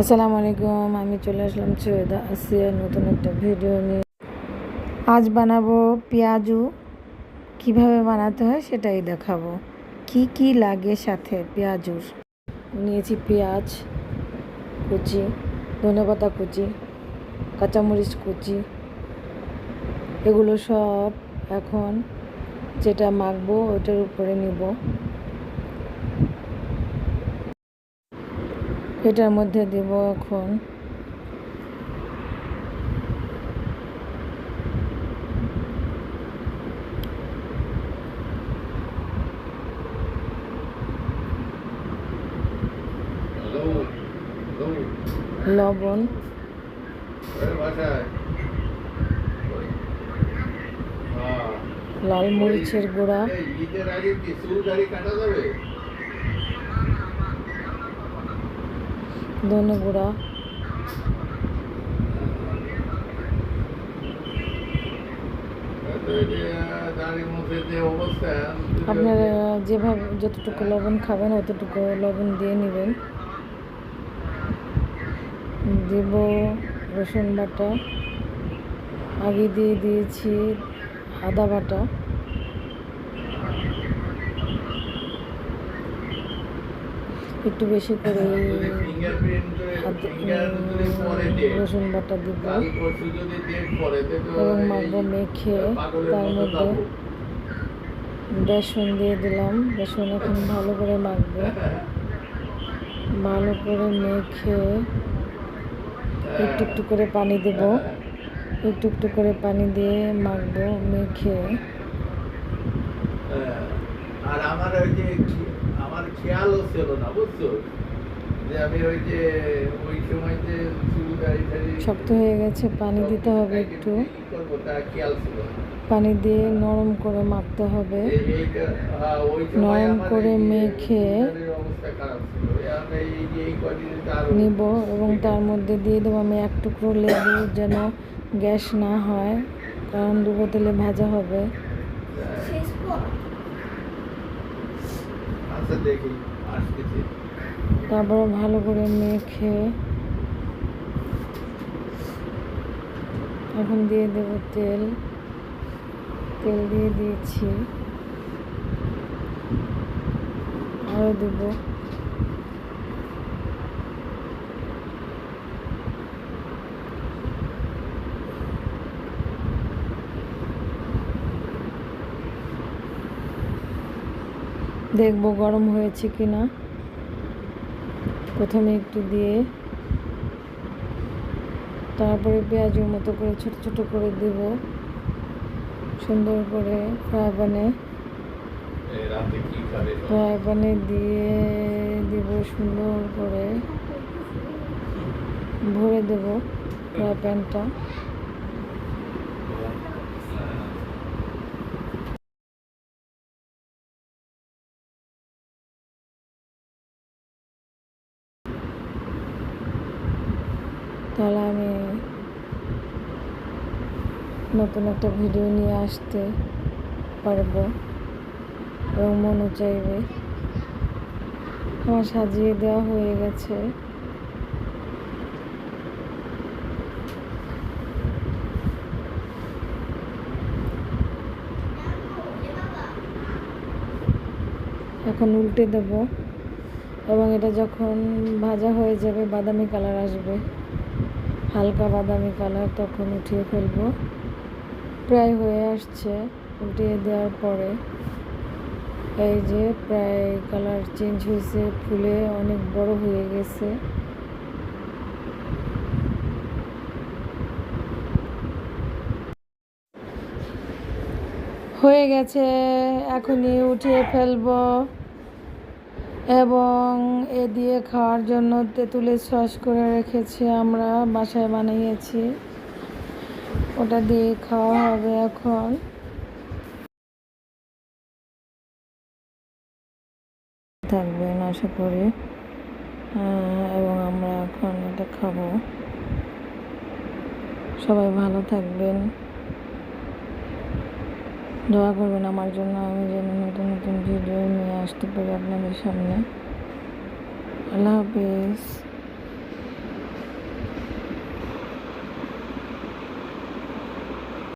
আসসালামু আলাইকুম, আমি চলে আসলাম সৈয়দা আসিয়ার নতুন একটা ভিডিও নিয়ে। আজ বানাবো পেঁয়াজু। কীভাবে বানাতে হয় সেটাই দেখাবো। কি কি লাগে সাথে পেঁয়াজুর? নিয়েছি পেঁয়াজ, কুচি, ধনেপাতা কুচি, কাঁচামরিচ কুচি। এগুলো সব এখন যেটা মাখবো ওটার উপরে নিব। এটার মধ্যে দেব এখন লবণ হ্যাঁ লাল মরিচের গুঁড়া এই ঈদের আগে কি চুল দাড়ি কাটা যাবে ধনে গুঁড়া। আপনারা যেভাবে, যতটুকু লবণ খাবেন, অতটুকু লবণ দিয়ে নেবেন। দেব রসুন বাটা। আগে দিয়ে দিয়েছি আদা বাটা। একটু বেশি করে দে রসুন বাটা দিব। এবং মাখবো মেখে তার মধ্যে। বেসন দিয়ে দিলাম। বেসন এখন ভালো করে মাখবো। ভালো করে মেখে একটু একটু করে পানি দেব। একটু একটু করে পানি দিয়ে মাখবো মেখে। হ্যাঁ। আর আমার ওই যে আমার খেয়ালও ছিল না বুঝছ? যে আমি ওই যে ওই সময় যে শক্ত হয়ে গেছে পানি দিতে হবে একটু। পানি দিয়ে নরম করে মাখতে হবে। নরম করে মেখে নিব এবং তার মধ্যে দিয়ে দেবো আমি এক টুকরো লেবু যেন গ্যাস না হয় কারণ ডুবো তেলে ভাজা হবে। তারপরে ভালো করে মেখে এখন দিয়ে দেব তেল। তেল দিয়ে দিয়েছি। আরও দেব। দেখব গরম হয়েছে কি না প্রথমে একটু দিয়ে তারপরে পেঁয়াজের মতো করে ছোট ছোট করে দেব। সুন্দর করে ফ্রাই প্যানে? ফ্রাই প্যানে দিয়ে দেব সুন্দর করে। ভরে দেব ফ্রাই প্যানটা। তাহলে আমি নতুন একটা ভিডিও নিয়ে আসতে পারব এবং মনও চাইবে। আমার সাজিয়ে দেওয়া হয়ে গেছে। এখন উল্টে দেব এবং এটা যখন ভাজা হয়ে যাবে, বাদামি কালার আসবে। হালকা বাদামি কালার তখন উঠিয়ে ফেলব। প্রায় হয়ে আসছে। উঠিয়ে দেওয়ার পরে এই যে প্রায় কালার চেঞ্জ হয়েছে, ফুলে অনেক বড় হয়ে গেছে। হয়ে গেছে। এখনই উঠিয়ে ফেলব। এবং এ দিয়ে খাওয়ার জন্য তেঁতুলের সস করে রেখেছি আমরা, বাসায় বানিয়েছি। ওটা দিয়ে খাওয়া হবে এখন। থাকবেন আশা করি। এবং আমরা এখন এটা খাব। সবাই ভালো থাকবেন। দোয়া করবেন আমার জন্য, আমি যেন নতুন নতুন ভিডিও নিয়ে আসতে পারি আপনাদের সামনে। আল্লাহ হাফিজ।